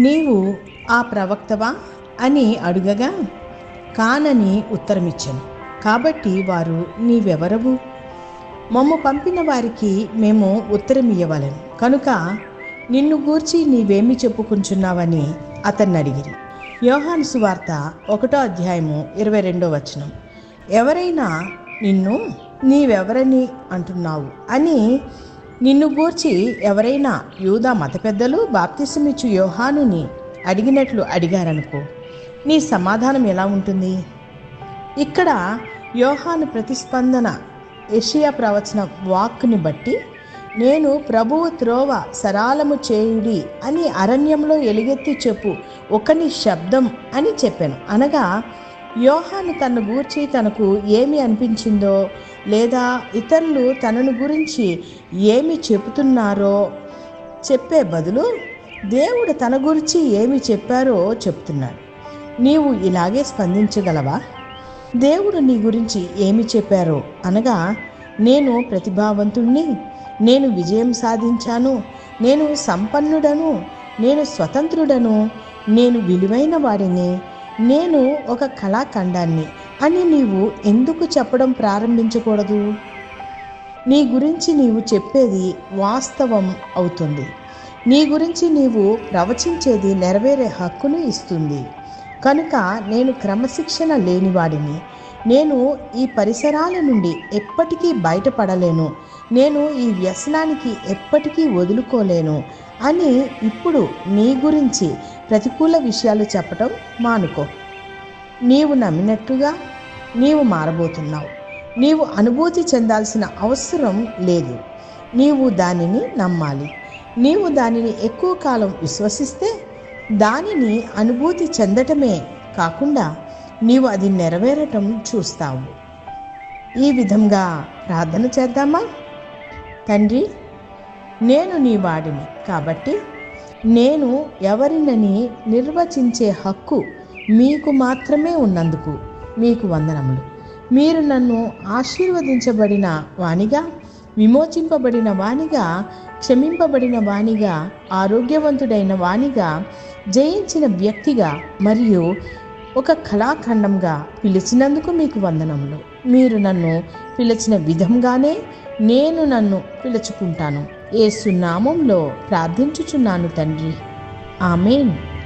నీవు ఆ ప్రవక్తవా అని అడుగగా కానని ఉత్తరమిచ్చాను. కాబట్టి వారు నీవెవరవు? మమ్ము పంపిన వారికి మేము ఉత్తరం ఇవ్వవలను కనుక నిన్ను గూర్చి నీవేమి చెప్పుకుంటున్నావని అతన్ని అడిగిరి యోహాను సువార్త ఒకటో అధ్యాయము ఇరవై రెండో వచనం. ఎవరైనా నిన్ను నీవెవరని అంటున్నావు అని నిన్ను గూర్చి ఎవరైనా యూదా మత పెద్దలు బాప్తిసమిచ్చు యోహానుని అడిగినట్లు అడిగారనుకో నీ సమాధానం ఎలా ఉంటుంది? ఇక్కడ యోహాను ప్రతిస్పందన ఏషియా ప్రవచన వాక్ని బట్టి నేను ప్రభువు త్రోవ సరాలము చేయుడి అని అరణ్యంలో ఎలుగెత్తి చెప్పు ఒకని శబ్దం అని చెప్పాను. అనగా యోహాను తన గూర్చి తనకు ఏమి అనిపించిందో లేదా ఇతరులు తనను గురించి ఏమి చెబుతున్నారో చెప్పే బదులు దేవుడు తన గురించి ఏమి చెప్పారో చెప్తున్నాడు నీవు ఇలాగే స్పందించగలవా? దేవుడు నీ గురించి ఏమి చెప్పారో అనగా నేను ప్రతిభావంతుణ్ణి నేను విజయం సాధించాను. నేను సంపన్నుడను. నేను స్వతంత్రుడను. నేను విలువైన వాడిని. నేను ఒక కళాఖండాన్ని అని నీవు ఎందుకు చెప్పడం ప్రారంభించకూడదు? నీ గురించి నీవు చెప్పేది వాస్తవం అవుతుంది. నీ గురించి నీవు ప్రవచించేది నెరవేరే హక్కును ఇస్తుంది. కనుక నేను క్రమశిక్షణ లేనివాడిని. నేను ఈ పరిసరాల నుండి ఎప్పటికీ బయటపడలేను. నేను ఈ వ్యసనానికి ఎప్పటికీ వదులుకోలేను అని ఇప్పుడు నీ గురించి ప్రతికూల విషయాలు చెప్పటం మానుకో. నీవు నమ్మినట్టుగా నీవు మారబోతున్నావు. నీవు అనుభూతి చెందాల్సిన అవసరం లేదు. నీవు దానిని నమ్మాలి. నీవు దానిని ఎక్కువ కాలం విశ్వసిస్తే దానిని అనుభూతి చెందటమే కాకుండా నీవు అది నెరవేరటం చూస్తావు. ఈ విధంగా ప్రార్థన చేద్దామా? తండ్రి నేను నీ వాడిని. కాబట్టి నేను ఎవరినని నిర్వచించే హక్కు మీకు మాత్రమే ఉన్నందుకు మీకు వందనములు. మీరు నన్ను ఆశీర్వదించబడిన వానిగా విమోచింపబడిన వానిగా క్షమింపబడిన వానిగా ఆరోగ్యవంతుడైన వానిగా జయించిన వ్యక్తిగా మరియు ఒక కళాఖండంగా పిలిచినందుకు మీకు వందనములు. మీరు నన్ను పిలిచిన విధంగానే నేను నన్ను పిలుచుకుంటాను. ఏ సున్నామంలో ప్రార్థించుచున్నాను తండ్రి. ఆమెన్.